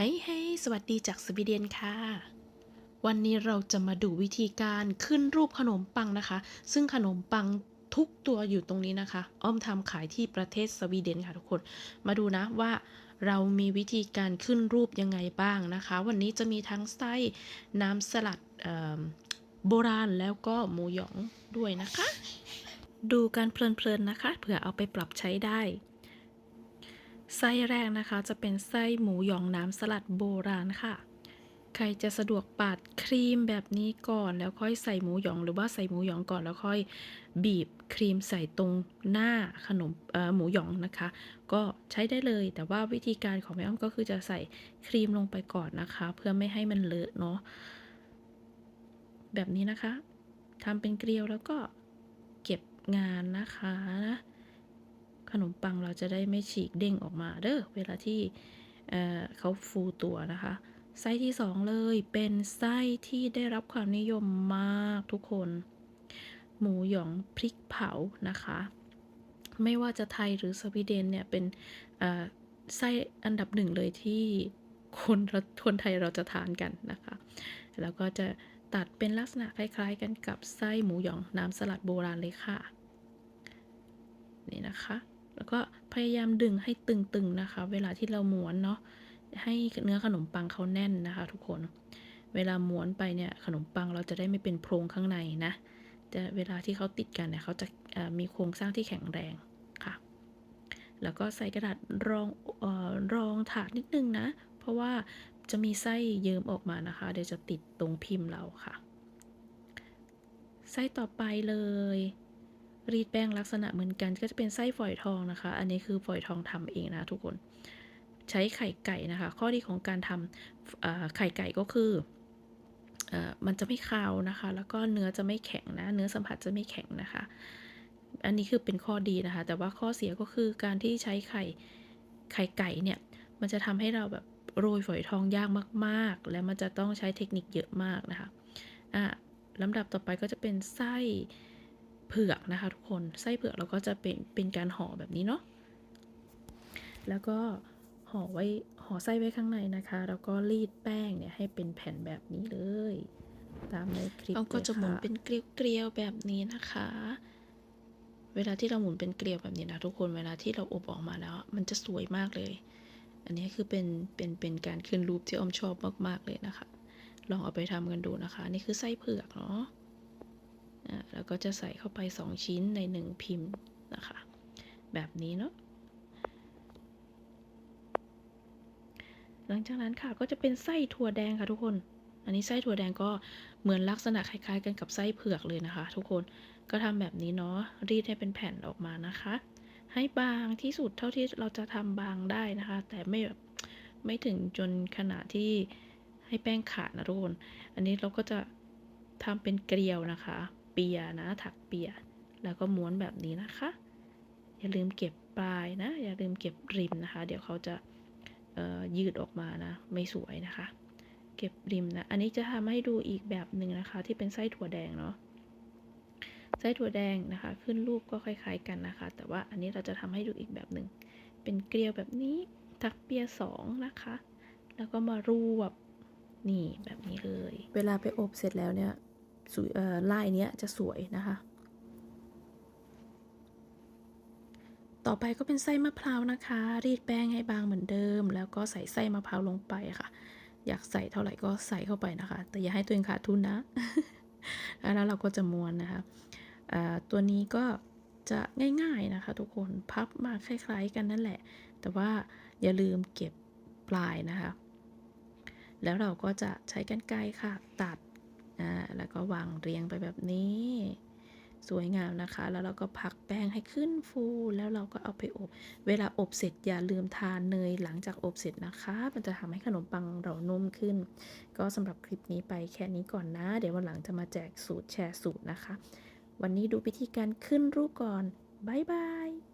เฮ้ยเฮ้ยสวัสดีจากสวีเดนค่ะ วันนี้เราจะมาดูวิธีการขึ้นรูปขนมปังนะคะ ซึ่งขนมปังทุกตัวอยู่ตรงนี้นะคะ อ้อมทำขายที่ประเทศสวีเดนค่ะทุกคน มาดูนะว่าเรามีวิธีการขึ้นรูปยังไงบ้างนะคะ วันนี้จะมีทั้งไส้น้ำสลัดโบราณแล้วก็หมูหยองด้วยนะคะ ดูกันเพลินๆนะคะ เผื่อเอาไปปรับใช้ได้ ไส้แรกนะคะจะเป็นไส้หมูหยองน้ำสลัดโบราณค่ะ ใครจะสะดวกปาดครีมแบบนี้ก่อน แล้วค่อยใส่หมูหยอง หรือว่าใส่หมูหยองก่อนแล้วค่อยบีบครีมใส่ตรงหน้าขนมหมูหยองนะคะ ก็ใช้ได้เลยแต่ว่าวิธีการของแม่อ้อมก็คือจะใส่ครีมลงไปก่อนนะคะ เพื่อไม่ให้มันเลอะเนาะแบบนี้นะคะทำเป็นเกลียวแล้วก็เก็บงานนะคะนะ ขนมปังเราจะได้ไม่ฉีกเด้งออกมาเด้อเวลาที่เเขาฟูตัวนะคะไส้ที่สองเลยเป็นไส้ที่ได้รับความนิยมมากทุกคน หมูหยองพริกเผานะคะ ไม่ว่าจะไทยหรือสวีเดนเนี่ยเป็นไส้อันดับหนึ่งเลยที่คนเราคนไทยเราจะทานกันนะคะ แล้วก็จะตัดเป็นลักษณะคล้ายๆกันกับไส้หมูหยองน้ำสลัดโบราณเลยค่ะ นี่นะคะ แล้วก็พยายามดึงให้ตึงๆนะคะ เวลาที่เราม้วนเนาะให้เนื้อขนมปังเขาแน่นนะคะ ทุกคน เวลาม้วนไปเนี่ยขนมปังเราจะได้ไม่เป็นโพรงข้างในนะแต่เวลาที่เขาติดกันเนี่ยเขาจะมีโครงสร้างที่แข็งแรงค่ะ แล้วก็ใส่กระดาษรองออรองถาดนิดนึงนะ เพราะว่าจะมีไส้เยิ้มออกมานะคะ เดี๋ยวจะติดตรงพิมพ์เราค่ะ ไส้ต่อไปเลย รีดแป้งลักษณะเหมือนกันก็จะเป็นไส้ฝอยทองนะคะ อันนี้คือฝอยทองทำเองนะทุกคนใช้ไข่ไก่นะคะ ข้อดีของการทำไข่ไก่ก็คืออมันจะไม่คาวนะคะ แล้วก็เนื้อจะไม่แข็งนะ เนื้อสัมผัสจะไม่แข็งนะคะ อันนี้คือเป็นข้อดีนะคะ แต่ว่าข้อเสียก็คือการที่ใช้ไข่ไข่ไก่เนี่ย มันจะทำให้เราแบบโรยฝอยทองยากมาก ๆ และมันจะต้องใช้เทคนิคเยอะมากนะคะ อะลำดับต่อไปก็จะเป็นไส้ เผือกนะคะทุกคนไส้เผือกเราก็จะเป็นเป็นการห่อแบบนี้เนาะแล้วก็ห่อไว้ห่อไส้ไว้ข้างในนะคะ แล้วก็รีดแป้งเนี่ยให้เป็นแผ่นแบบนี้เลย ตามในคลิปเราก็จะหมุนเป็นเกลียวๆแบบนี้นะคะ เวลาที่เราหมุนเป็นเกลียวแบบนี้นะทุกคนเวลาที่เราอบออกมาแล้ว มันจะสวยมากเลย อันนี้คือเป็นเป็นเป็นการขึ้นรูปที่อมชอบมากๆเลยนะคะ ลองเอาไปทำกันดูนะคะ นี่คือไส้เผือกเนาะ แล้วก็จะใส่เข้าไป 2 ชิ้นใน 1 พิมพ์นะคะ แบบนี้เนาะหลังจากนั้นค่ะก็จะเป็นไส้ถั่วแดงค่ะทุกคน อันนี้ไส้ถั่วแดงก็เหมือนลักษณะคล้ายๆ กันกับไส้เผือกเลยนะคะ ทุกคนก็ทำแบบนี้เนาะรีดให้เป็นแผ่นออกมานะคะ ให้บางที่สุดเท่าที่เราจะทำบางได้นะคะ แต่ไม่แบบไม่ถึงจนขนาดที่ให้แป้งขาดนะทุกคน อันนี้เราก็จะทำเป็นเกลียวนะคะ ปียนะ ถักเปีย แล้วก็ม้วนแบบนี้นะคะ อย่าลืมเก็บปลายนะ อย่าลืมเก็บริมนะคะ เดี๋ยวเขาจะยืดออกมานะ ไม่สวยนะคะ เก็บริมนะ อันนี้จะทำให้ดูอีกแบบหนึ่งนะคะ ที่เป็นไส้ถั่วแดงเนาะ ไส้ถั่วแดงนะคะ ขึ้นรูปก็คล้าย ๆ กันนะคะ แต่ว่าอันนี้เราจะทำให้ดูอีกแบบหนึ่ง เป็นเกลียวแบบนี้ ถักเปียสองนะคะ แล้วก็มารวบนี่แบบนี้เลย เวลาไปอบเสร็จแล้วเนี่ย ลายเนี้ยจะสวยนะคะ ต่อไปก็เป็นไส้มะพร้าวนะคะ รีดแป้งให้บางเหมือนเดิม แล้วก็ใส่ไส้มะพร้าวลงไปค่ะ อยากใส่เท่าไหร่ก็ใส่เข้าไปนะคะ แต่อย่าให้ตัวเองขาดทุนนะ แล้วเราก็จะม้วนนะคะตัวนี้ก็จะง่ายๆนะคะ ทุกคนพับมาคล้าย ๆ กันนั่นแหละ แต่ว่าอย่าลืมเก็บปลายนะคะ แล้วเราก็จะใช้กรรไกรค่ะ ตัด อ่าแล้วก็วางเรียงไปแบบนี้ สวยงามนะคะ แล้วเราก็พักแป้งให้ขึ้นฟู แล้วเราก็เอาไปอบ เวลาอบเสร็จอย่าลืมทานเนยหลังจากอบเสร็จนะคะ มันจะทำให้ขนมปังเรานุ่มขึ้น ก็สำหรับคลิปนี้ไปแค่นี้ก่อนนะ เดี๋ยววันหลังจะมาแจกสูตรแชร์สูตรนะคะ วันนี้ดูวิธีการขึ้นรูปก่อนบ๊ายบาย